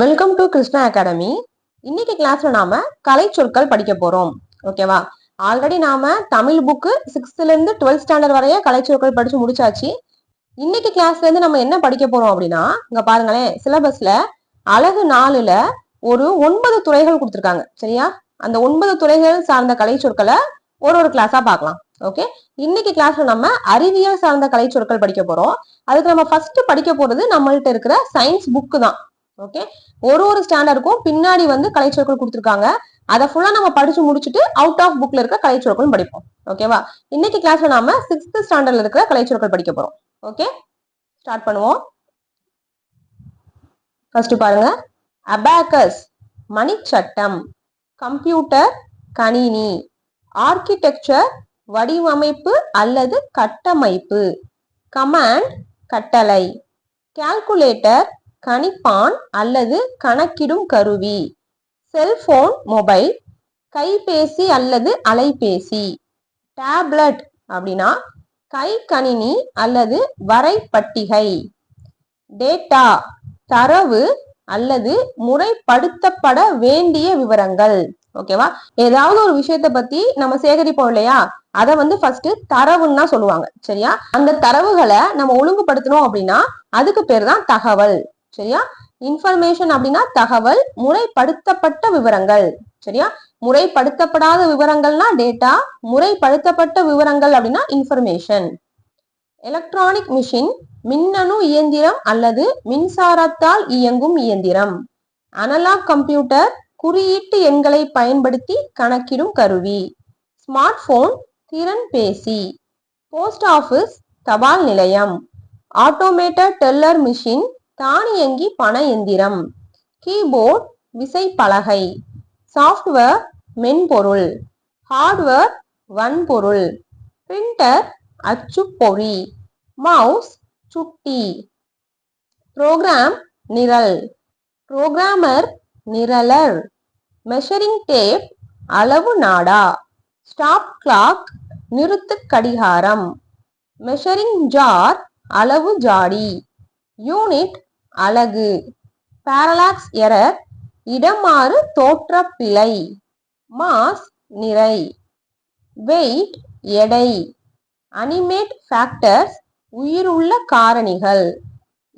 Welcome to Krishna academy இன்னைக்கு கிளாஸ்ல நாம கலை சொற்கள் படிக்க போறோம். ஓகேவா ஆல்ரெடி நாம தமிழ் புக்கு சிக்ஸ்த்ல இருந்து டுவெல்த் ஸ்டாண்டர்ட் வரைய கலை சொற்கள் படிச்சு முடிச்சாச்சு. இன்னைக்கு கிளாஸ்ல இருந்து நம்ம என்ன படிக்க போறோம் அப்படின்னா இங்க பாருங்களேன் சிலபஸ்ல அழகு நாலுல ஒரு ஒன்பது துறைகள் கொடுத்துருக்காங்க. சரியா? அந்த ஒன்பது துறைகள் சார்ந்த கலை சொற்களை ஒரு ஒரு கிளாஸா பார்க்கலாம். ஓகே இன்னைக்கு கிளாஸ்ல நம்ம அறிவியல் சார்ந்த கலை சொற்கள் படிக்க போறோம். அதுக்கு நம்ம ஃபர்ஸ்ட் படிக்க போறது நம்மள்ட்ட இருக்கிற சயின்ஸ் புக்கு தான். ஓகே ஒரு ஒரு ஸ்டாண்டர்டுக்கும் பின்னாடி வந்து கலைச்சொற்கள் கொடுத்துருக்காங்க. அதை ஃபுல்லா நம்ம படிச்சு முடிச்சுட்டு அவுட் ஆஃப் புக்ல இருக்க கலைச்சொற்களும் படிப்போம். ஓகேவா இன்னைக்கு கிளாஸ்ல நாம சிக்ஸ்த் ஸ்டாண்டர்ட்ல இருக்கிற கலைச்சொற்கள் படிக்க போறோம். ஓகே ஸ்டார்ட் பண்ணுவோம். ஃபர்ஸ்ட் பாருங்க. அபாக்கஸ் மணிச்சட்டம் கம்ப்யூட்டர் கணினி ஆர்கிடெக்சர் வடிவமைப்பு அல்லது கட்டமைப்பு கமாண்ட் கட்டளை கால்குலேட்டர் கணிப்பான் அல்லது கணக்கிடும் கருவி. செல்போன் மொபைல் கைபேசி அல்லது அலைபேசி. டேப்லெட் அப்படின்னா கை கணினி அல்லது வரைப்பட்டிகை டேட்டா தரவு அல்லது முறைப்படுத்தப்பட வேண்டிய விவரங்கள். ஓகேவா? ஏதாவது ஒரு விஷயத்த பத்தி நம்ம சேகரிப்போம் இல்லையா? அதை வந்து ஃபர்ஸ்ட் தரவுன்னு தான் சொல்லுவாங்க. சரியா? அந்த தரவுகளை நம்ம ஒழுங்குபடுத்தணும் அப்படின்னா அதுக்கு பேர் தான் தகவல். சரியா? இன்ஃபர்மேஷன் அப்படின்னா தகவல் முறைப்படுத்தப்பட்ட விவரங்கள். சரியா? முறைப்படுத்தப்படாத விவரங்கள்னா டேட்டா முறைப்படுத்தப்பட்ட விவரங்கள் அப்படின்னா இன்ஃபர்மேஷன் எலக்ட்ரானிக் மிஷின் மின்னணு இயந்திரம் அல்லது மின்சாரத்தால் இயங்கும் இயந்திரம். அனலாக் கம்ப்யூட்டர் குறியீட்டு எண்களை பயன்படுத்தி கணக்கிடும் கருவி. ஸ்மார்ட் போன் திறன் பேசி. போஸ்ட் ஆஃபீஸ் தபால் நிலையம். ஆட்டோமேட்டட் டெல்லர் மிஷின் தானியங்கி பண எந்திரம். கீபோர்ட் விசைப்பலகை. சாஃப்ட்வேர் மென்பொருள். ஹார்ட்வேர் வன்பொருள். பிரிண்டர் அச்சுப்பொறி. மவுஸ் சுட்டி. ப்ரோக்ராம் நிரல். ப்ரோக்ராமர் நிரலர். மெஷரிங் டேப் அளவு நாடா. ஸ்டாப் கிளாக் நிறுத்து கடிகாரம். மெஷரிங் ஜார் அளவு ஜாடி. யூனிட் அழகு. பேரலாக்ஸ் எரர் இடமாறு தோற்ற பிழை மாஸ் நிறை. வெயிட் எடை. அனிமேட் ஃபேக்டர்ஸ் உயிருள்ள காரணிகள்.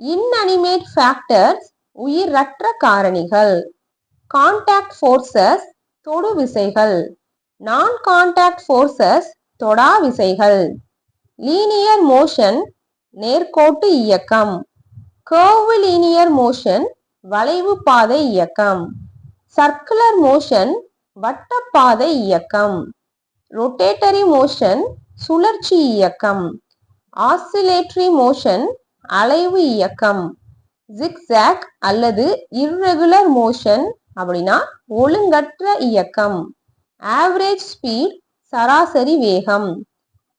இன்அனிமேட் ஃபேக்டர்ஸ் உயிரற்ற காரணிகள். கான்டாக்ட் ஃபோர்ஸஸ் தொடு விசைகள். நான் கான்டாக்ட் ஃபோர்ஸஸ் தொடா விசைகள். லீனியர் மோஷன் நேர்கோட்டு இயக்கம். கர்வுலீனியர் மோஷன் வளைவு பாதை இயக்கம். சர்க்குலர் மோஷன் வட்டப்பாதை இயக்கம். ரொட்டேட்டரி மோஷன் சுழற்சி இயக்கம். ஆசிலேட்டரி மோஷன் அலைவு இயக்கம். ஜிக்ஸாக் அல்லது இர்ரெகுலர் மோஷன் அப்படின்னா ஒழுங்கற்ற இயக்கம். ஆவரேஜ் ஸ்பீட் சராசரி வேகம்.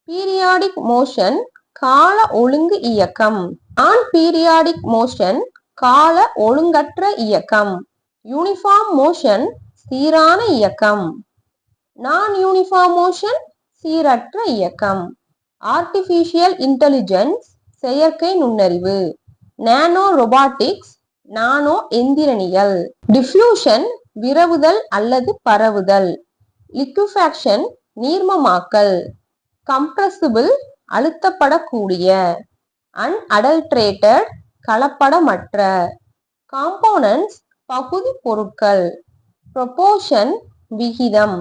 பீரியாடிக் மோஷன் கால ஒழுங்கு இயக்கம். நான் பீரியாடிக் மோஷன் கால ஒழுங்கற்ற இயக்கம். யூனிஃபார்ம் மோஷன் சீரான இயக்கம். நான் யூனிஃபார்ம் மோஷன் சீரற்ற இயக்கம். ஆர்டிஃபிஷியல் இன்டெலிஜென்ஸ் செயற்கை நுண்ணறிவு. நானோ ரொபாட்டிக்ஸ் நானோ எந்திரனியல் டிஃப்யூஷன் விரவுதல் அல்லது பரவுதல். லிக்விஃபேக்ஷன் நீர்மமாக்கல். கம்ப்ரசிபிள் அழுத்தப்படக்கூடிய அன்அடல்ட்ரேட்டட் கலப்படமற்ற காம்போனன்ட்ஸ் பகுதி பொருட்கள் ப்ரொபோஷன் விகிதம்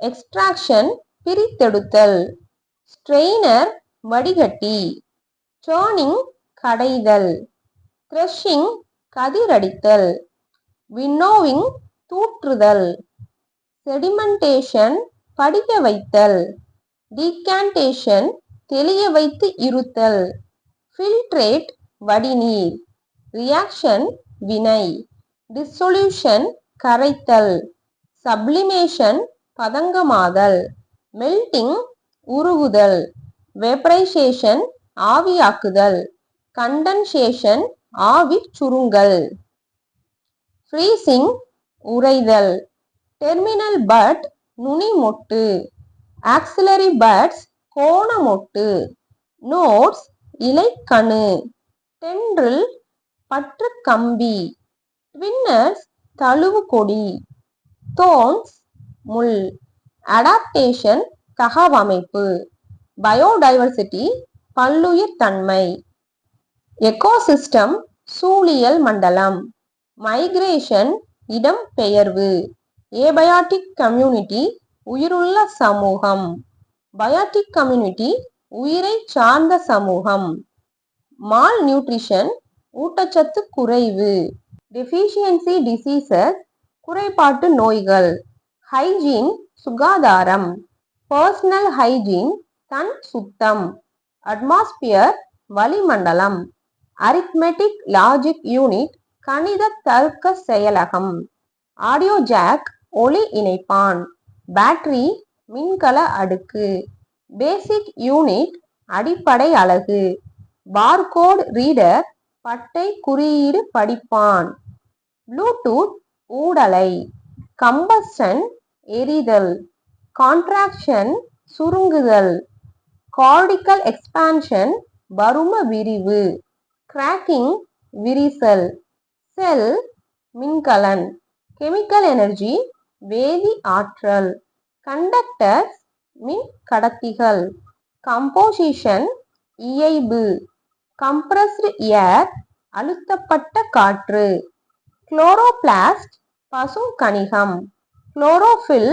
எக்ஸ்ட்ராக்ஷன் பிரித்தெடுத்தல் ஸ்ட்ரெயினர் வடிகட்டி டேர்னிங் கடைதல் த்ரெஷிங் கதிரடித்தல் வின்னோவிங் தூற்றுதல் செடிமெண்டேஷன் படிக்க வைத்தல் டீகான்டேஷன் தெளிய வைத்து இருத்தல். ஃபில்ட்ரேட் வடிநீர். ரியாக்ஷன் வினை. டிசொல்யூஷன் கரைத்தல். சப்ளிமேஷன் பதங்கமாதல். மெல்டிங் உருகுதல். வெப்பரைசேஷன் ஆவியாக்குதல். கண்டன்சேஷன் ஆவி சுருங்கல். ஃப்ரீசிங் உறைதல். டெர்மினல் பட் நுனி மொட்டு ஆக்சிலரி பட்ஸ் கோணமொட்டு. நோட்ஸ் இலைக்கணு. தென்றில் பற்று கம்பி ட்வின்னர்ஸ் தழுவு கொடி தோன்ஸ் முள். அடாப்டேஷன் தகவமைப்பு. பயோடைவர்சிட்டி பல்லுயிர் தன்மை. எக்கோசிஸ்டம் சூழியல் மண்டலம். மைக்ரேஷன் இடம் பெயர்வு ஏபயாட்டிக் கம்யூனிட்டி உயிருள்ள சமூகம். பயாட்டிக் கம்யூனிட்டி உயிரை சார்ந்த சமூகம். மால் நியூட்ரிஷன் ஊட்டச்சத்து குறைவு. டெஃபிஷியன்சி டிசீசஸ் குறைபாட்டு நோய்கள். ஹைஜீன் சுகாதாரம். பர்சனல் ஹைஜீன் தன் சுத்தம். அட்மாஸ்பியர் வளிமண்டலம். அரித்மெட்டிக் லாஜிக் யூனிட் கணித தர்க்க செயலகம். ஆடியோ ஜாக் ஒளி இணைப்பான். பேட்டரி மின்கல அடுக்கு. பேசிக் யூனிட் அடிப்படை அலகு. பார்கோட் ரீடர் பட்டை குறியீடு படிப்பான். ப்ளூடூத் ஊடலை. கம்பஸ்டன் எரிதல். கான்ட்ராக்ஷன் சுருங்குதல். கார்டிக்கல் எக்ஸ்பான்ஷன் பரும விரிவு. கிராக்கிங் விரிசல். செல் மின்கலன். கெமிக்கல் எனர்ஜி வேதி ஆற்றல். கண்டக்டர்ஸ் மின் கடத்திகள். கம்போசிஷன் இயைபு. கம்ப்ரஸ்டு ஏர் அழுத்தப்பட்ட காற்று. குளோரோபிளாஸ்ட் கணிகம் குளோரோஃபில்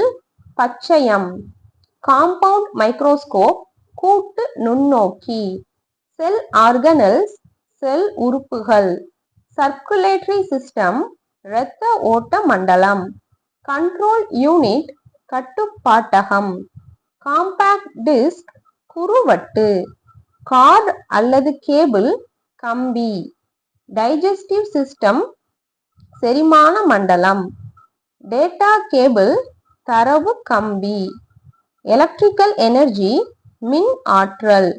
பச்சையம். காம்பவுண்ட் மைக்ரோஸ்கோப் கூட்டு நுண்ணோக்கி. செல் ஆர்கனல்ஸ் செல் உறுப்புகள். சர்க்குலேட்டரி சிஸ்டம் இரத்த ஓட்ட மண்டலம். கண்ட்ரோல் யூனிட் கட்டுப்பாட்டகம். காம்பாக்ட் டிஸ்க் குறுவட்டு கார்டு அல்லது கேபிள் கம்பி. டைஜஸ்டிவ் சிஸ்டம் செரிமான மண்டலம். டேட்டா கேபிள் தரவு கம்பி. எலக்ட்ரிக்கல் எனர்ஜி மின் ஆற்றல்.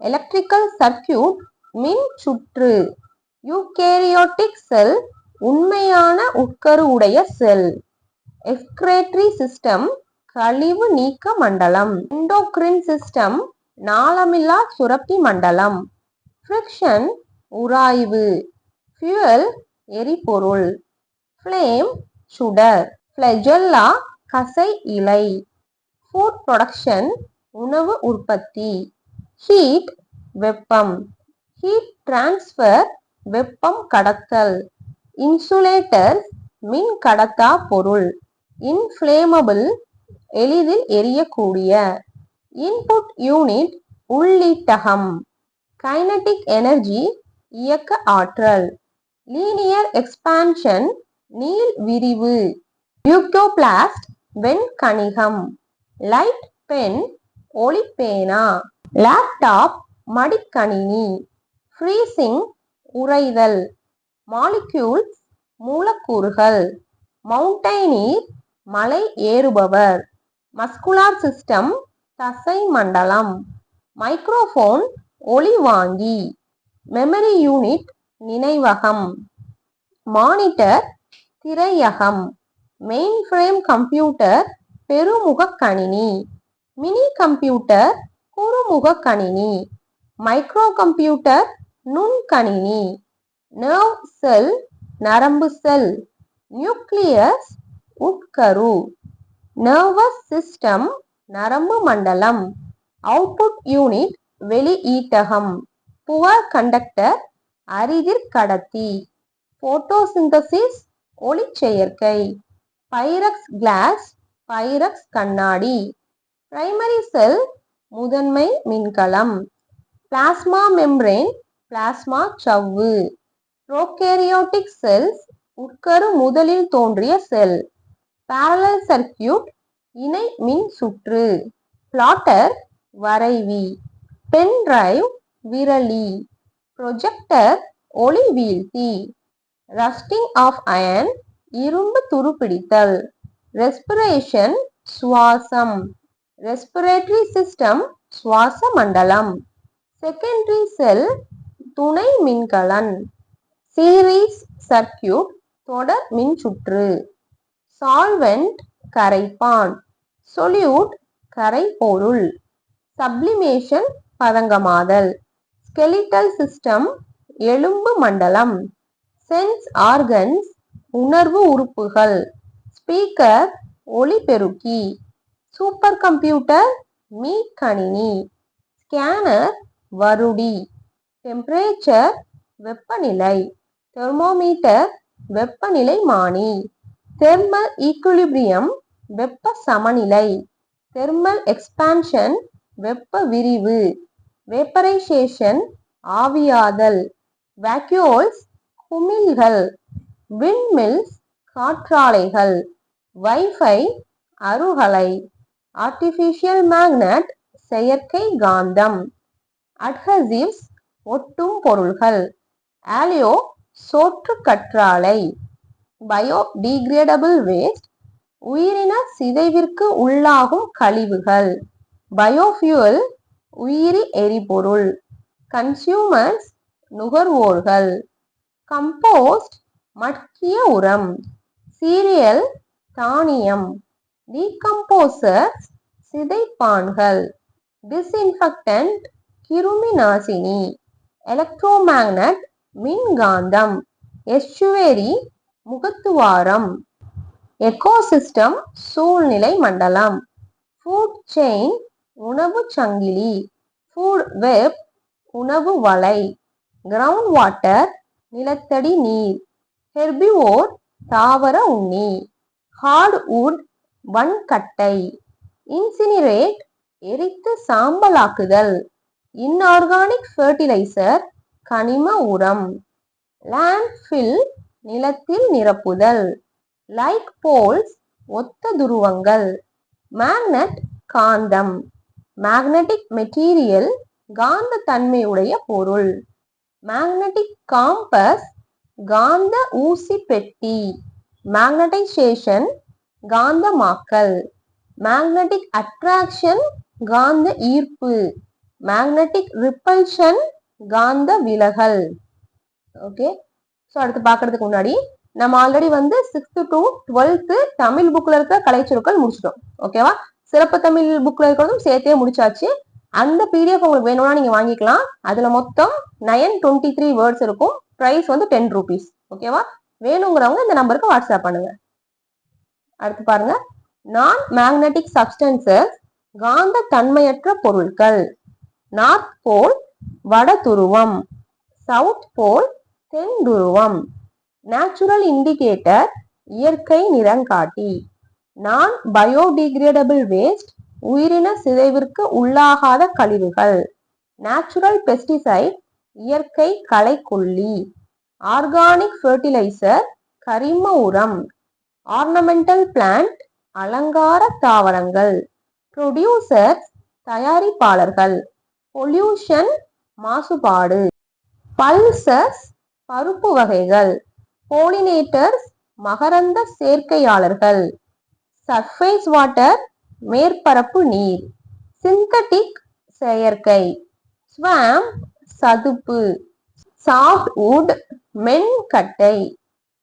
எலக்ட்ரிக்கல் சர்க்கியூட் மின் சுற்று. யூகேரியோட்டிக் செல் உண்மையான உட்கரு உடைய செல் எக்ஸ்கிரேட்டரி சிஸ்டம் கழிவு நீக்க மண்டலம். எண்டோக்ரின் சிஸ்டம் நாளமில்லா சுரப்பி மண்டலம். ஃப்ரிக்ஷன் உராய்வு. ஃபியூயல் எரிபொருள். ஃப்ளேம் சுடர். ஃப்ளெஜல்லா கசை இலை. ஃபுட் ப்ரொடக்ஷன் உணவு உற்பத்தி. ஹீட் வெப்பம். ஹீட் டிரான்ஸ்ஃபர் வெப்பம் கடத்தல். இன்சுலேட்டர்ஸ் மின் கடத்தா பொருள். இன்ஃப்ளேமபிள் எளிதில் எரியக்கூடிய. இன்புட் யூனிட் உள்ளீட்டகம். கைனடிக் எனர்ஜி இயக்க ஆற்றல். லீனியர் எக்ஸ்பான்ஷன் நீள் விரிவு. யூக்டோபிளாஸ்ட் வெண்கணிகம். லைட் பென் ஒளிப்பேனா. லேப்டாப் மடிக்கணினி. ஃப்ரீசிங் உறைதல். மாலிக்யூல்ஸ் மூலக்கூறுகள். மவுண்டைனீர் மலை ஏறுபவர். மஸ்குலார் சிஸ்டம் தசை மண்டலம். மைக்ரோஃபோன் ஒளி வாங்கி. மெமரி யூனிட் நினைவகம். மானிட்டர் திரையகம். மெயின் ஃப்ரேம் கம்ப்யூட்டர் பெருமுக கணினி மினி கம்ப்யூட்டர் குறுமுக கணினி மைக்ரோ கம்ப்யூட்டர் நுண்கணினி. நர்வ் செல் நரம்பு செல் நியூக்ளியஸ் உட்கரு. நர்வஸ் சிஸ்டம் நரம்பு மண்டலம். அவுட்புட் யூனிட் வெளியீட்டகம் புவர் கண்டக்டர் அரிதிர் கடத்தி. போட்டோசிந்தசிஸ் ஒளிச்செயற்கை பைரக்ஸ் கிளாஸ் பைரக்ஸ் கண்ணாடி. பிரைமரி செல் முதன்மை மின்கலம். பிளாஸ்மா மெம்ப்ரேன் பிளாஸ்மா சவ்வு. ப்ரோகேரியோட்டிக் செல்ஸ் உட்கரு முதலில் தோன்றிய செல் பேரலல் சர்க்கியூட் இணை மின் சுற்று. பிளாட்டர் வரைவி. பென் டிரைவ் விரலி. ப்ரொஜெக்டர் ஒளி வீழ்த்தி. ரஸ்டிங் ஆஃப் அயன் இரும்பு துருப்பிடித்தல். ரெஸ்பிரேஷன் சுவாசம். ரெஸ்பிரேட்டரி சிஸ்டம் சுவாச மண்டலம் செகண்டரி செல் துணை மின்கலன். சீரீஸ் சர்க்கியூட் தொடர் மின்சுற்று. சால்வெண்ட் கரைப்பான். சொல்யூட் கரைபொருள். சப்ளிமேஷன் பதங்கமாதல். ஸ்கெலிட்டல் சிஸ்டம் எலும்பு மண்டலம். சென்ஸ் ஆர்கன்ஸ் உணர்வு உறுப்புகள். ஸ்பீக்கர் ஒளிபெருக்கி. சூப்பர் கம்ப்யூட்டர் மீ கணினி ஸ்கேனர் வருடி. டெம்பரேச்சர் வெப்பநிலை. தெர்மோமீட்டர் வெப்பநிலை மானி தெர்மல் ஈக்குலிபிரியம் வெப்ப சமநிலை. தெர்மல் எக்ஸ்பான்ஷன் வெப்ப விரிவு. வேப்பரைசேஷன் ஆவியாதல். வேக்யூல்ஸ் குமிழ்கள். விண்மில்ஸ் காற்றாலைகள். வைஃபை அருகலை. ஆர்டிஃபிஷியல் மேக்னட் செயற்கை காந்தம். அட்ஹசிவ்ஸ் ஒட்டும் பொருள்கள். ஆலியோ சோற்று கற்றாலை பயோடிகிரேடபிள் வேஸ்ட் உயிரின சிதைவிற்கு உள்ளாகும் கழிவுகள். பயோஃபியூல் உயிரி எரிபொருள். கன்சியூமர்ஸ் நுகர்வோர்கள். கம்போஸ்ட் மட்கிய உரம். சீரியல் தானியம். டீகம்போசர்ஸ் சிதைப்பான்கள். டிஸ்இன்ஃபெக்டன்ட் கிருமி நாசினி எலக்ட்ரோமேக்னட் மின்காந்தம். எஸ்சுவேரி முகத்துவாரம். எக்கோசிஸ்டம் சூழ்நிலை மண்டலம். ஃபுட் செயின் உணவு சங்கிலி. ஃபுட் வெப் உணவு வலை. கிரவுண்ட் வாட்டர் நிலத்தடி நீர். ஹெர்பிவோர் தாவர உண்ணி. ஹார்ட்வுட் வன்கட்டை. இன்சினிரேட் எரித்து சாம்பலாக்குதல். இன்ஆர்கானிக் ஃபெர்டிலைசர் கனிம உரம். லேண்ட்ஃபில் நிலத்தில் நிரப்புதல். லைக் போல்ஸ் ஒத்த துருவங்கள். மேக்னட் காந்தம். மேக்னெட்டிக் மெட்டீரியல் காந்த தன்மையுடைய பொருள். மேக்னெட்டிக் காம்பஸ் காந்த ஊசி பெட்டி. மேக்னடைசேஷன் காந்தமாக்கல். மேக்னெட்டிக் அட்ராக்ஷன் காந்த ஈர்ப்பு. மேக்னெட்டிக் ரிப்பல்ஷன் காந்த விலகல். ஓகே ஸோ அடுத்து பார்க்கறதுக்கு முன்னாடி நம்ம ஆல்ரெடி வந்து சிக்ஸ்த்து டு டுவெல்த்து தமிழ் புக்ல இருக்க கலைச்சொற்கள் முடிச்சிட்டோம். ஓகேவா சிறப்பு தமிழ் புக்ல இருக்கிறதும் சேர்த்தே முடிச்சாச்சு. அந்த பிடிஎஃப் உங்களுக்கு வேணும்னா நீங்க வாங்கிக்கலாம். அதுல மொத்தம் நயன் டுவெண்ட்டி த்ரீ வேர்ட்ஸ் இருக்கும். ப்ரைஸ் வந்து டென் ருபீஸ் ஓகேவா வேணுங்கிறவங்க இந்த நம்பருக்கு வாட்ஸ்அப் பண்ணுங்க. அடுத்து பாருங்க. நான் மேக்னட்டிக் சப்ஸ்டன்சஸ் காந்த தன்மையற்ற பொருட்கள் நார்த் போல் வட துருவம். சவுத் போல் தென்துருவம் நேச்சுரல் இண்டிகேட்டர் இயற்கை நிறங்காட்டி. நான் பயோடிகிரேடபிள் வேஸ்ட் உயிரின சிதைவிற்கு உள்ளாகாத கழிவுகள். நேச்சுரல் பெஸ்டிசைட் இயற்கை களைக்கொல்லி. ஆர்கானிக் ஃபெர்டிலைசர் கரிம உரம். ஆர்னமெண்டல் பிளான்ட் அலங்கார தாவரங்கள். ப்ரொடியூசர்ஸ் தயாரிப்பாளர்கள். பொல்யூஷன் மாசுபாடு. பல்சஸ் பருப்பு வகைகள் போலினேட்டர்ஸ் மகரந்த சேர்க்கையாளர்கள் சர்ஃபேஸ் வாட்டர் மேற்பரப்பு நீர் சிந்தட்டிக் செயற்கை ஸ்வாம் சதுப்பு சாஃப்ட்வுட் மென்கட்டை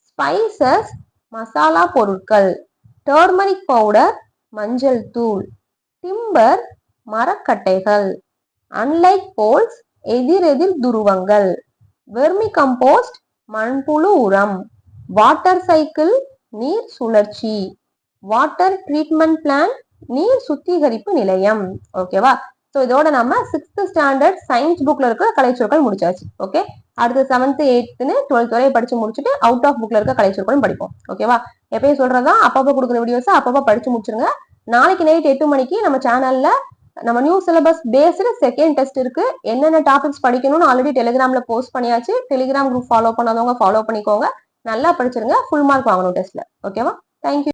ஸ்பைசஸ் மசாலா பொருட்கள் டர்மரிக் பவுடர் மஞ்சள் தூள் டிம்பர் மரக்கட்டைகள் அன்லைக் போல்ஸ் எதிரெதிர் துருவங்கள். வெர்மி கம்போஸ்ட் மண்புழு உரம் வாட்டர் சைக்கிள் நீர் சுழற்சி வாட்டர் ட்ரீட்மெண்ட் பிளான் நீர் சுத்திகரிப்பு நிலையம். ஓகேவா ஸோ இதோட நம்ம சிக்ஸ்த் ஸ்டாண்டர்ட் சயின்ஸ் புக்ல இருக்கிற கலைச்சொற்கள் முடிச்சாச்சு. ஓகே அடுத்து செவன்த் எயித்துன்னு டுவெல்த் வரையும் படிச்சு முடிச்சுட்டு அவுட் ஆஃப் புக்ல இருக்க கலைச்சொற்களும் படிப்போம். ஓகேவா எப்பயும் சொல்றதா அப்பப்போ கொடுக்குற வீடியோஸ் அப்பப்போ படிச்சு முடிச்சிருங்க. நாளைக்கு நைட் எட்டு மணிக்கு நம்ம சேனல்ல நம்ம new syllabus based second test இருக்கு. என்னென்ன டாபிக்ஸ் படிக்கணும்னு ஆல்ரெடி டெலிகிராம்ல போஸ்ட் பண்ணியாச்சு. டெலிகிராம் குரூப் ஃபாலோ பண்ணாதவங்க ஃபாலோ பண்ணிக்கோங்க. நல்லா படிச்சிருங்க. ஃபுல் மார்க் வாங்கணும் டெஸ்ட்ல ஓகேவா தேங்க்யூ